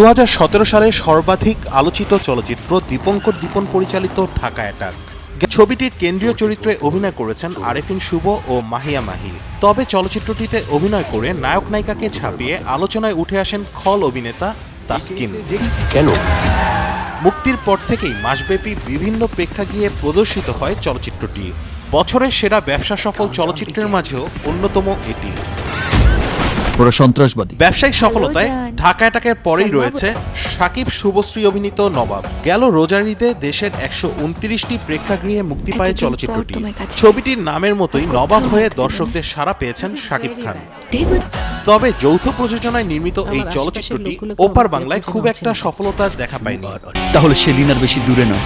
দু হাজার সতেরো সালে সর্বাধিক আলোচিত চলচ্চিত্র দীপঙ্কর দীপন পরিচালিত ঢাকা অ্যাটাক। ছবিটির কেন্দ্রীয় চরিত্রে অভিনয় করেছেন আরেফিন শুভ ও মাহিয়া মাহি। তবে চলচ্চিত্রটিতে অভিনয় করে নায়ক নায়িকাকে ছাপিয়ে আলোচনায় উঠে আসেন খল অভিনেতা তাসকিন। কেন? মুক্তির পর থেকেই মাসব্যাপী বিভিন্ন প্রেক্ষাগৃহে প্রদর্শিত হয় চলচ্চিত্রটি। বছরের সেরা ব্যবসা সফল চলচ্চিত্রের মাঝেও অন্যতম এটি। ওরা সন্ত্রাসবাদী। ব্যবসায়িক সফলতায় ঢাকা অ্যাটাকের পরেই রয়েছে সাকিব শুভশ্রী অভিনীত নবাব। গেল রোজার ঈদে দেশের একশো উনত্রিশটি প্রেক্ষাগৃহে মুক্তি পায় চলচ্চিত্রটি। ছবিটির নামের মতোই নবাব হয়ে দর্শকদের সাড়া পেয়েছেন শাকিব খান। তবে যৌথ প্রযোজনায় নির্মিত এই চলচ্চিত্রটি ওপার বাংলায় খুব একটা সফলতার দেখা পায়নি। তাহলে সেদিন আর বেশি দূরে নয়।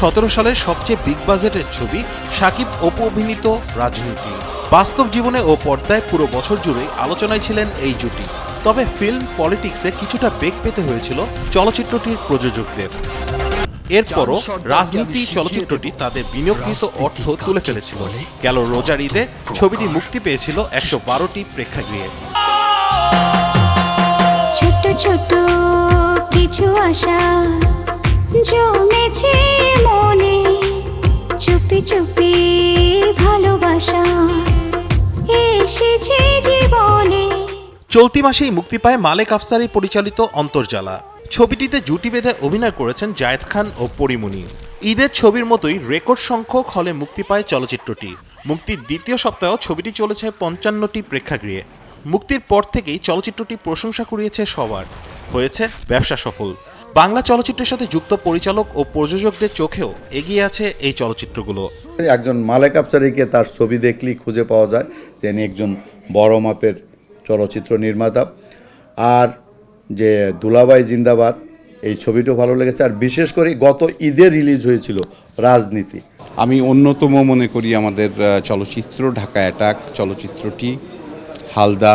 সতেরো সালের সবচেয়ে বিগ বাজেটের ছবি সাকিব অপু অভিনীত রাজনীতি। বাস্তব জীবনে ও পর্দায় পুরো বছর জুড়ে আলোচনায় ছিলেন এই জুটি। তবে ফিল্ম পলিটিক্সে কিছুটা বেগ পেতে হয়েছিল চলচ্চিত্রটির প্রযোজকদের। এরপরও রাজনীতি চলচ্চিত্রটি তাদের বিনিয়োগকৃত অর্থ তুলে ফেলেছিল। গেল রোজার ঈদে ছবিটি মুক্তি পেয়েছিল একশো বারোটি প্রেক্ষাগৃহে। ছোট ছোট কিছু আশা জমেছে মনে। চুপি চুপি ভালোবাসা। চলতি মাসেই মুক্তি পায় মালেক আফসারি পরিচালিত অন্তর্জালা। ছবিটিতে জুটি বেঁধে অভিনয় করেছেন জায়েদ খান ও পরিমণি। ঈদের ছবির মতোই রেকর্ড সংখ্যক হলে মুক্তি পায় চলচ্চিত্রটি। মুক্তির দ্বিতীয় সপ্তাহেও ছবিটি চলেছে পঞ্চান্নটি প্রেক্ষাগৃহে। মুক্তির পর থেকেই চলচ্চিত্রটি প্রশংসা কুড়িয়েছে সবার। হয়েছে ব্যবসা সফল। বাংলা চলচ্চিত্রের সাথে যুক্ত পরিচালক ও প্রযোজকদের চোখেও এগিয়ে আছে এই চলচ্চিত্রগুলো। একজন মালেক আফসারিকে তার ছবি দেখলেই খুঁজে পাওয়া যায় তিনি একজন বড় মাপের চলচ্চিত্র নির্মাতা। আর যে দুলাবাই জিন্দাবাদ এই ছবিটাও ভালো লেগেছে। আর বিশেষ করে গত ঈদে রিলিজ হয়েছিল রাজনীতি। আমি অন্যতম মনে করি আমাদের চলচ্চিত্র ঢাকা অ্যাটাক চলচ্চিত্রটি হালদা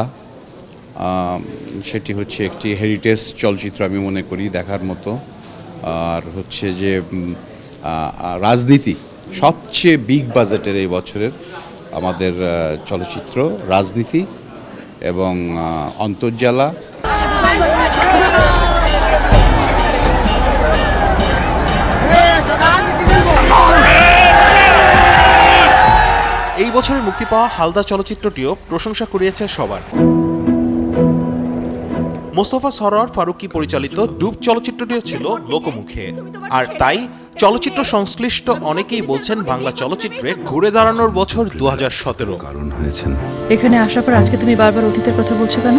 সেটি হচ্ছে একটি হেরিটেজ চলচ্চিত্র আমি মনে করি দেখার মতো। আর হচ্ছে যে রাজনীতি সবচেয়ে বিগ বাজেটের এই বছরের আমাদের চলচ্চিত্র রাজনীতি এবং অন্তর্জালা। এই বছরের মুক্তি পাওয়া হালদা চলচ্চিত্রটিও প্রশংসা কুড়িয়েছে সবার। মোস্তফা সরোয়ার ফারুকি পরিচালিত ডুব চলচ্চিত্রটিও ছিল লোকমুখে। আর তাই চলচ্চিত্র সংশ্লিষ্ট অনেকেই বলছেন বাংলা চলচ্চিত্রে ঘুরে দাঁড়ানোর বছর দু হাজার কারণ হয়েছেন। এখানে আসার পর আজকে তুমি বারবার অতীতের কথা বলছো কেন?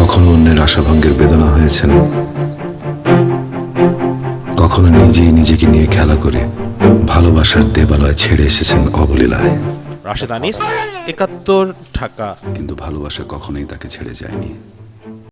কখনো অন্যের আশাভঙ্গের বেদনা হয়েছেন? কখনো নিজেই নিজেকে নিয়ে খেলা করে ভালোবাসার দেবালয় ছেড়ে এসেছেন অবলীলায়। রাশেদ আনিস একাত্তর ঢাকা। কিন্তু ভালোবাসা কখনোই তাকে ছেড়ে যায়নি।